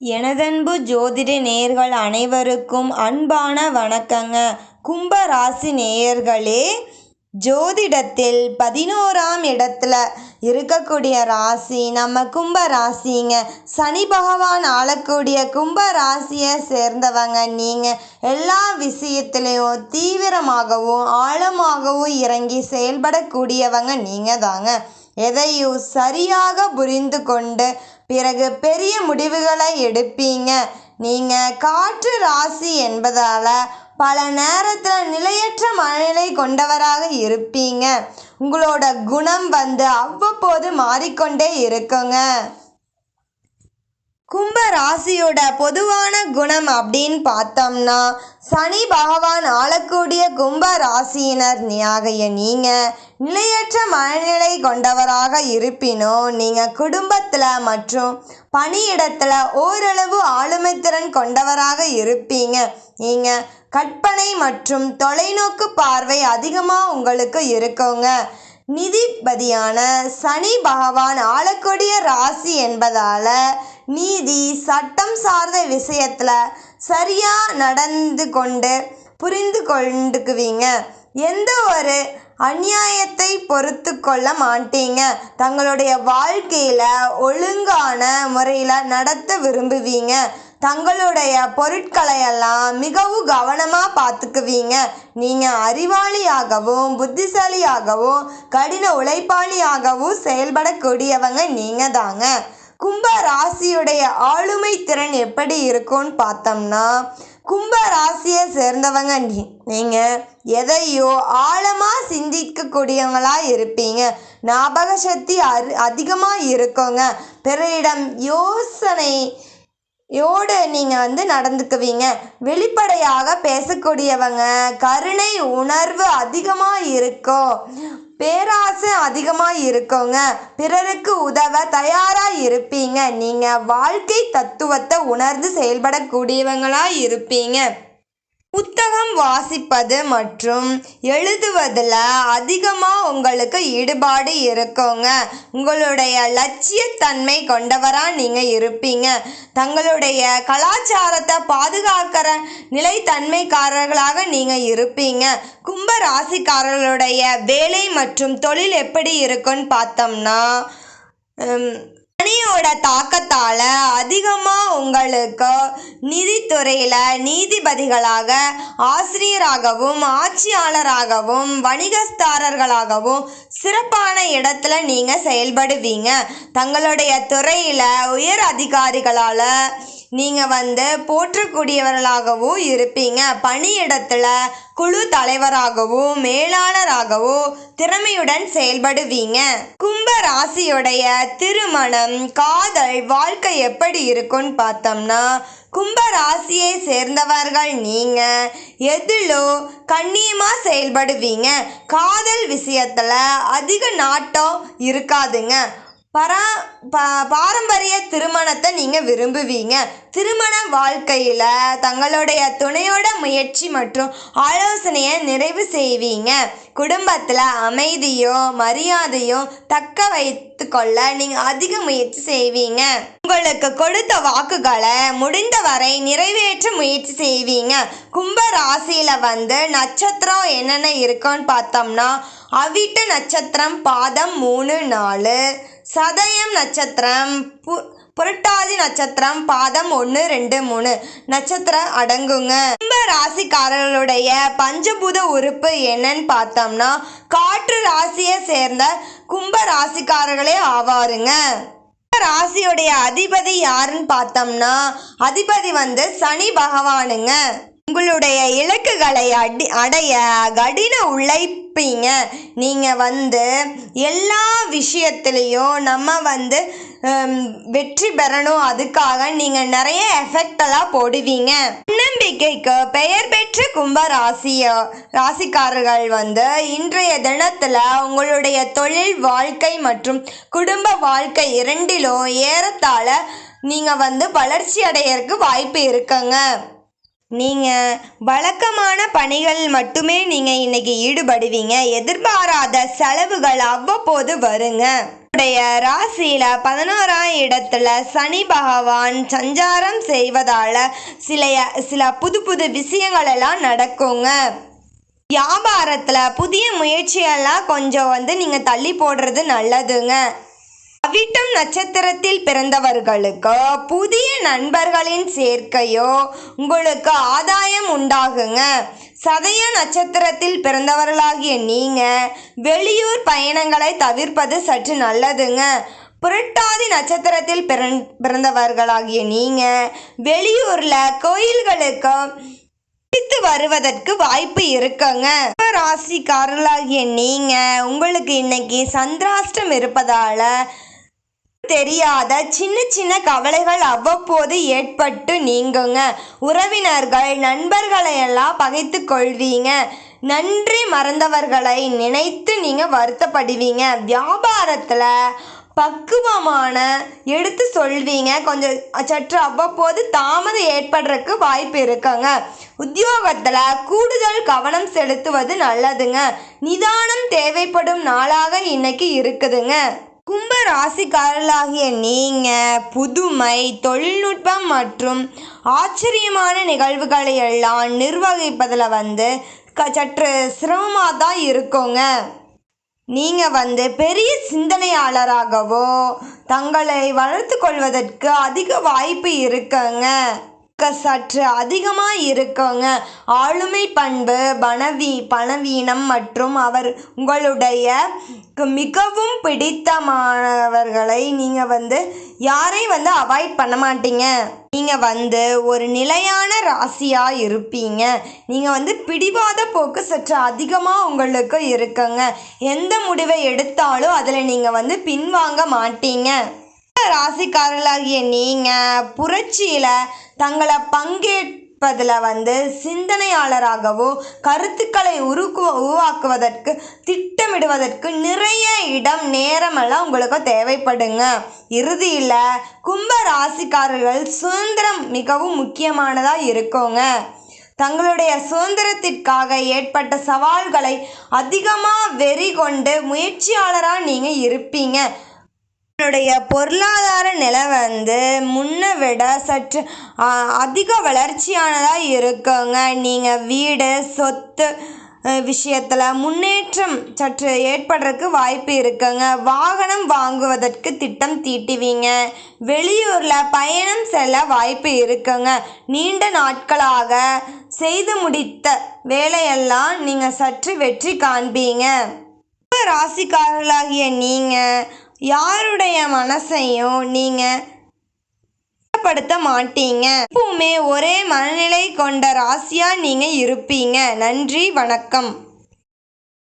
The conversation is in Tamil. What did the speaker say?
எனதன்பு ஜோதிட நேயர்கள் அனைவருக்கும் அன்பான வணக்கங்க. கும்ப ராசி நேயர்களே ஜோதிடத்தில் பதினோராம் இடத்துல இருக்கக்கூடிய ராசி நம்ம கும்ப ராசிங்க சனி பகவான் ஆளக்கூடிய கும்ப ராசியை சேர்ந்தவங்க நீங்கள் எல்லா விஷயத்திலையும் தீவிரமாகவும் ஆழமாகவும் இறங்கி செயல்படக்கூடியவங்க நீங்கள் தாங்க எதையும் சரியாக புரிந்து கொண்டு பிறகு பெரிய முடிவுகளை எடுப்பீங்க. நீங்கள் காற்று ராசி என்பதால் பல நேரத்தில் நிலையற்ற மனநிலை கொண்டவராக இருப்பீங்க. உங்களோட குணம் வந்து அவ்வப்போது மாறிக்கொண்டே இருக்குங்க. கும்ப ராசியோட பொதுவான குணம் அப்படின்னு பார்த்தோம்னா சனி பகவான் ஆளக்கூடிய கும்ப ராசியினர் நியாகைய நீங்கள் நிலையற்ற மனநிலை கொண்டவராக இருப்பினும் நீங்கள் குடும்பத்தில் மற்றும் பணியிடத்தில் ஓரளவு ஆளுமைத்திறன் கொண்டவராக இருப்பீங்க. நீங்கள் கற்பனை மற்றும் தொலைநோக்கு பார்வை அதிகமாக உங்களுக்கு இருக்குங்க. நிதிபதியான சனி பகவான் ஆளக்கூடிய ராசி என்பதால் நீதி சட்டம் சார்ந்த விஷயத்தில் சரியாக நடந்து கொண்டு புரிந்து கொண்டுக்குவீங்க. எந்த ஒரு அநியாயத்தை பொறுத்து கொள்ள மாட்டீங்க. தங்களுடைய வாழ்க்கையில் ஒழுங்கான முறையில் நடத்த விரும்புவீங்க. தங்களுடைய பொருட்களையெல்லாம் மிகவும் கவனமாக பார்த்துக்குவீங்க. நீங்கள் அறிவாளியாகவும் புத்திசாலியாகவும் கடின உழைப்பாளியாகவும் செயல்படக்கூடியவங்க நீங்கள் தாங்க கும்ப ராசியுடைய ஆளுமை திறன் எப்படி இருக்கும்னு பார்த்தோம்னா கும்ப ராசியை சேர்ந்தவங்க நீ நீங்கள் எதையோ ஆழமாக சிந்திக்கக்கூடியவங்களாக இருப்பீங்க. ஞாபக சக்தி அரு அதிகமாக இருக்குங்க. பிறரிடம் யோசனை யோடு நீங்கள் வந்து நடந்துக்குவீங்க. வெளிப்படையாக பேசக்கூடியவங்க கருணை உணர்வு அதிகமாக இருக்கும் பேராசை அதிகமாக இருக்கோங்க. பிறருக்கு உதவ தயாராக இருப்பீங்க. நீங்கள் வாழ்க்கை தத்துவத்தை உணர்ந்து செயல்படக்கூடியவங்களாக இருப்பீங்க. புத்தகம் வாசிப்பது மற்றும் எழுதுவதில் அதிகமாக உங்களுக்கு ஈடுபாடு இருக்குங்க. உங்களுடைய லட்சியத்தன்மை கொண்டவராக நீங்கள் இருப்பீங்க. தங்களுடைய கலாச்சாரத்தை பாதுகாக்கிற நிலைத்தன்மைக்காரர்களாக நீங்கள் இருப்பீங்க. கும்ப ராசிக்காரர்களுடைய வேலை மற்றும் தொழில் எப்படி இருக்குன்னு பார்த்தோம்னா சனியோட தாக்கத்தால் அதிகமாக உங்களுக்கு நிதித்துறையில் நீதிபதிகளாக ஆசிரியராகவும் ஆட்சியாளராகவும் வணிகஸ்தாரர்களாகவும் சிறப்பான இடத்துல நீங்கள் செயல்படுவீங்க. தங்களுடைய துறையில் உயர் அதிகாரிகளால் நீங்கள் வந்து போற்றக்கூடியவர்களாகவும் இருப்பீங்க. பணியிடத்தில் குழு தலைவராகவும் மேலாளராகவும் திறமையுடன் செயல்படுவீங்க. கும்ப ராசியுடைய திருமணம் காதல் வாழ்க்கை எப்படி இருக்கும்னு பார்த்தோம்னா கும்ப ராசியை சேர்ந்தவர்கள் நீங்கள் எதிலோ கண்ணியமாக செயல்படுவீங்க. காதல் விஷயத்தில் அதிக நாட்டம் இருக்காதுங்க. பரா பா பாரம்பரிய திருமணத்தை நீங்கள் விரும்புவீங்க. திருமண வாழ்க்கையில் தங்களுடைய துணையோட முயற்சி மற்றும் ஆலோசனையை நிறைவு செய்வீங்க. குடும்பத்தில் அமைதியும் மரியாதையும் தக்க வைத்து கொள்ள நீங்கள் அதிக முயற்சி செய்வீங்க. உங்களுக்கு கொடுத்த வாக்குகளை முடிந்தவரை நிறைவேற்ற முயற்சி செய்வீங்க. கும்ப ராசியில் வந்து நட்சத்திரம் என்னென்ன இருக்குன்னு பார்த்தோம்னா அவிட்ட நட்சத்திரம் பாதம் மூணு நாலு சதயம் நட்சத்திரம் பு புரட்டாதி நட்சத்திரம் பாதம் ஒன்று ரெண்டு மூணு. நட்சத்திரம் அடங்குங்க. கும்ப ராசிக்காரர்களுடைய பஞ்சபூத உறுப்பு என்னன்னு பார்த்தோம்னா காற்று ராசியை சேர்ந்த கும்ப ராசிக்காரர்களே ஆவாருங்க. ராசியுடைய அதிபதி யாருன்னு பார்த்தோம்னா அதிபதி வந்து சனி பகவானுங்க. உங்களுடைய இலக்குகளை அடி அடைய கடின உழைப்பீங்க. நீங்கள் வந்து எல்லா விஷயத்துலேயும் நம்ம வந்து வெற்றி பெறணும். அதுக்காக நீங்கள் நிறைய எஃபெக்டெல்லாம் போடுவீங்க. நம்பிக்கைக்கு பெயர் பெற்ற கும்ப ராசிய ராசிக்காரர்கள் வந்து இன்றைய தினத்தில் உங்களுடைய தொழில் வாழ்க்கை மற்றும் குடும்ப வாழ்க்கை இரண்டிலும் ஏறத்தாழ நீங்கள் வந்து வளர்ச்சி அடையறதுக்கு வாய்ப்பு இருக்குங்க. நீங்கள் வழக்கமான பணிகள் மட்டுமே நீங்கள் இன்னைக்கு ஈடுபடுவீங்க. எதிர்பாராத செலவுகள் அவ்வப்போது வருங்க. உடைய ராசியில பதினோராம் இடத்துல சனி பகவான் சஞ்சாரம் செய்வதால சில சில புது புது விஷயங்கள் எல்லாம் நடக்குங்க. வியாபாரத்தில் புதிய முயற்சியெல்லாம் கொஞ்சம் வந்து நீங்கள் தள்ளி போடுறது நல்லதுங்க. அவிட்டம் நட்சத்திரத்தில் பிறந்தவர்களுக்கு புதிய நண்பர்களின் சேர்க்கையோ உங்களுக்கு ஆதாயம் உண்டாகுங்க. சதய நட்சத்திரத்தில் பிறந்தவர்களாகிய நீங்க வெளியூர் பயணங்களை தவிர்ப்பது சற்று நல்லதுங்க. புரட்டாதி நட்சத்திரத்தில் பிறந் பிறந்தவர்களாகிய நீங்க வெளியூர்ல கோயில்களுக்கு பிடித்து வருவதற்கு வாய்ப்பு இருக்குங்க. ராசிக்காரர்களாகிய நீங்க உங்களுக்கு இன்னைக்கு சந்திராஷ்டம் இருப்பதால தெரியாத சின்ன சின்ன கவலைகள் அவ்வப்போது ஏற்பட்டு நீங்குங்க. உறவினர்கள் நண்பர்களை எல்லாம் பகைத்து கொள்வீங்க. நன்றி மறந்தவர்களை நினைத்து நீங்கள் வருத்தப்படுவீங்க. வியாபாரத்தில் பக்குவமான எடுத்து சொல்வீங்க. கொஞ்சம் சற்று அவ்வப்போது தாமதம் ஏற்படுறதுக்கு வாய்ப்பு இருக்குங்க. உத்தியோகத்தில் கூடுதல் கவனம் செலுத்துவது நல்லதுங்க. நிதானம் தேவைப்படும் நாளாக இன்னைக்கு இருக்குதுங்க. கும்ப ராசிக்காரர்களாகிய நீங்கள் புதுமை தொழில்நுட்பம் மற்றும் ஆச்சரியமான நிகழ்வுகளை எல்லாம் நிர்வகிப்பதில் வந்து க சற்று சிரமமாக தான் இருக்குங்க. நீங்கள் வந்து பெரிய சிந்தனையாளராகவோ தங்களை வளர்த்து கொள்வதற்கு அதிக வாய்ப்பு இருக்குங்க. சற்று அதிகமாக இருக்குங்க. ஆளுமை பண்பு பணவீ பணவீனம் மற்றும் அவர் உங்களுடைய க- மிகவும் பிடித்தமானவர்களை நீங்கள் வந்து யாரையும் வந்து அவாய்ட் பண்ண மாட்டீங்க. நீங்கள் வந்து ஒரு நிலையான ராசியாக இருப்பீங்க. நீங்கள் வந்து பிடிவாத போக்கு சற்று அதிகமாக உங்களுக்கு இருக்குங்க. எந்த முடிவை எடுத்தாலும் அதில் நீங்கள் வந்து பின்வாங்க மாட்டீங்க. ராசிக்காரர்களாகிய நீங்கள் புரட்சியில் தங்களை பங்கேற்பதில் வந்து சிந்தனையாளராகவோ கருத்துக்களை உருக்கு உருவாக்குவதற்கு திட்டமிடுவதற்கு நிறைய இடம் நேரமெல்லாம் உங்களுக்கு தேவைப்படுங்க. இறுதியில் கும்ப ராசிக்காரர்கள் சுதந்திரம் மிகவும் முக்கியமானதாக இருக்குங்க. தங்களுடைய சுதந்திரத்திற்காக ஏற்பட்ட சவால்களை அதிகமாக வெறி கொண்டு முயற்சியாளராக நீங்கள் இருப்பீங்க. உங்களுடைய பொருளாதார நிலை வந்து முன்னை விட சற்று அதிக வளர்ச்சியானதாக இருக்குங்க. நீங்கள் வீடு சொத்து விஷயத்தில் முன்னேற்றம் சற்று ஏற்படுறதுக்கு வாய்ப்பு இருக்குங்க. வாகனம் வாங்குவதற்கு திட்டம் தீட்டுவீங்க. வெளியூரில் பயணம் செல்ல வாய்ப்பு இருக்குங்க. நீண்ட நாட்களாக செய்து முடித்த வேலையெல்லாம் நீங்கள் சற்று வெற்றி காண்பீங்க. ராசிக்காரர்களாகிய நீங்கள் யாருடைய மனசையும் நீங்கள் படுத்த மாட்டீங்க. எப்பவுமே ஒரே மனநிலை கொண்ட ராசியா நீங்கள் இருப்பீங்க. நன்றி வணக்கம்.